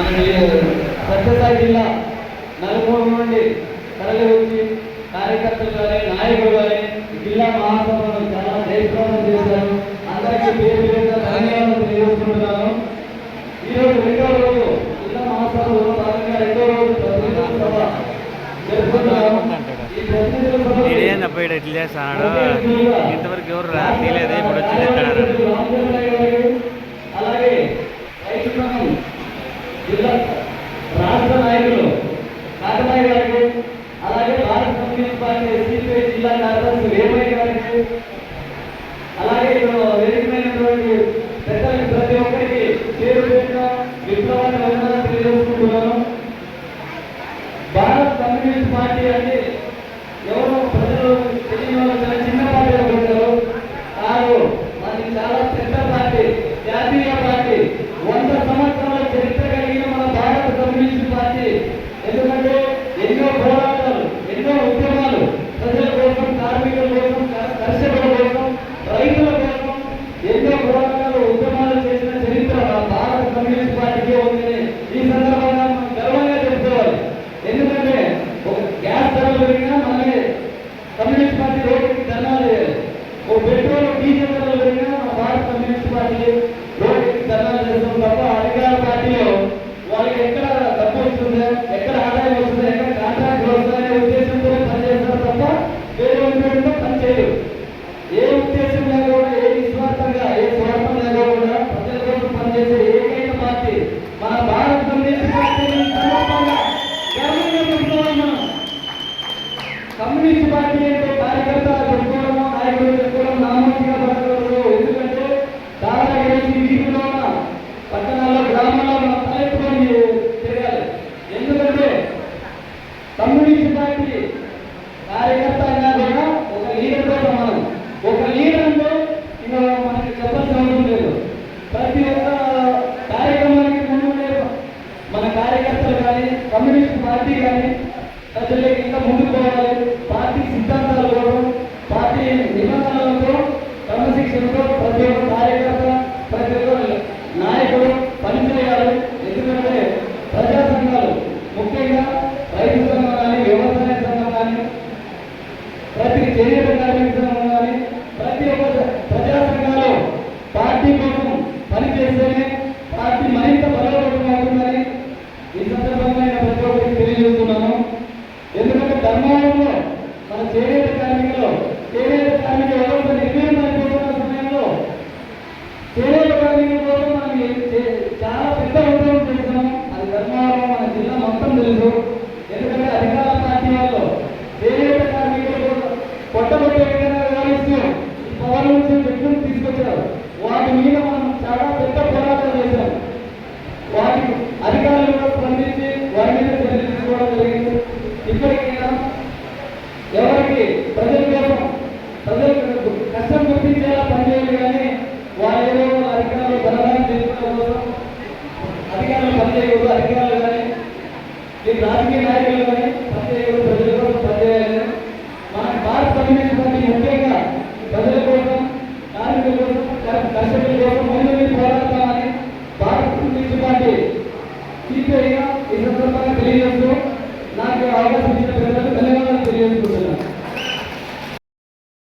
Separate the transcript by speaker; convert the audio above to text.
Speaker 1: మన సత్యసాయి జిల్లా నలుమూల నుండి తరలి వచ్చి కార్యకర్తలు కానీ నాయకులు కానీ జిల్లా మహాసభలో చాలా చేశారు. అందరికీ పేరు పేరుగా ధన్యవాదాలు తెలియజేసుకుంటున్నాను. ఈరోజు రెండో రోజు జిల్లా మహాసభలో భాగంగా రెండో రోజు ప్రతినిధుల సభ జరుపుకుంటున్నాము.
Speaker 2: ఇంతవరకు ఎవరు తీలేదు ఇప్పుడు వచ్చి
Speaker 1: ఏమైనటువంటి అలాగే ఇక్కడ వేదికమైనటువంటి పెద్దలకి ప్రతి ఒక్కరికి కమ్యూనిస్ట్ పార్టీ అంటే కార్యకర్త చెప్పుకోవడము నాయకులు చెప్పుకోవడం నామూర్తిగా పడకూడదు ఎందుకంటే దాదాపు వీధిలో ఉన్న పట్టణాల్లో గ్రామాల్లో మన తలెత్తుకొని తిరగాలి. ఎందుకంటే కమ్యూనిస్ట్ పార్టీ కార్యకర్త అయినా ఒక ఒక కూడా సమానం. ఒక లీడర్ అంటే ఇంకా మనకి చెప్పాల్సిన అవసరం లేదు. ప్రతి ఒక్క కార్యక్రమానికి ముందు మన కార్యకర్తలు కానీ కమ్యూనిస్ట్ పార్టీ కానీ ప్రజలకి ఇంకా ముందుకు పోవాలి. బిల్లులు తీసుకొచ్చారు. వాటి మీద మనం చాలా పెద్ద పోరాటం చేశాం. వాటి అధికారులు కూడా స్పందించి వారి మీద చర్యలు తీసుకోవడం జరిగింది. ఇప్పటికైనా ఎవరికి ప్రజల కోసం ప్రజల కష్టం గుర్తించేలా పనిచేయాలి కానీ వాళ్ళు ఏదో అధికారులు బలదానం చేసుకోవడం అధికారులు పనిచేయకూడదు అధికారులు కానీ రాజకీయ నాయకులు ఈ సందర్భంగా తెలియజేస్తూ నాకు అవకాశం ఇచ్చిన ప్రజలకు ధన్యవాదాలు తెలియజేసుకుంటున్నాను.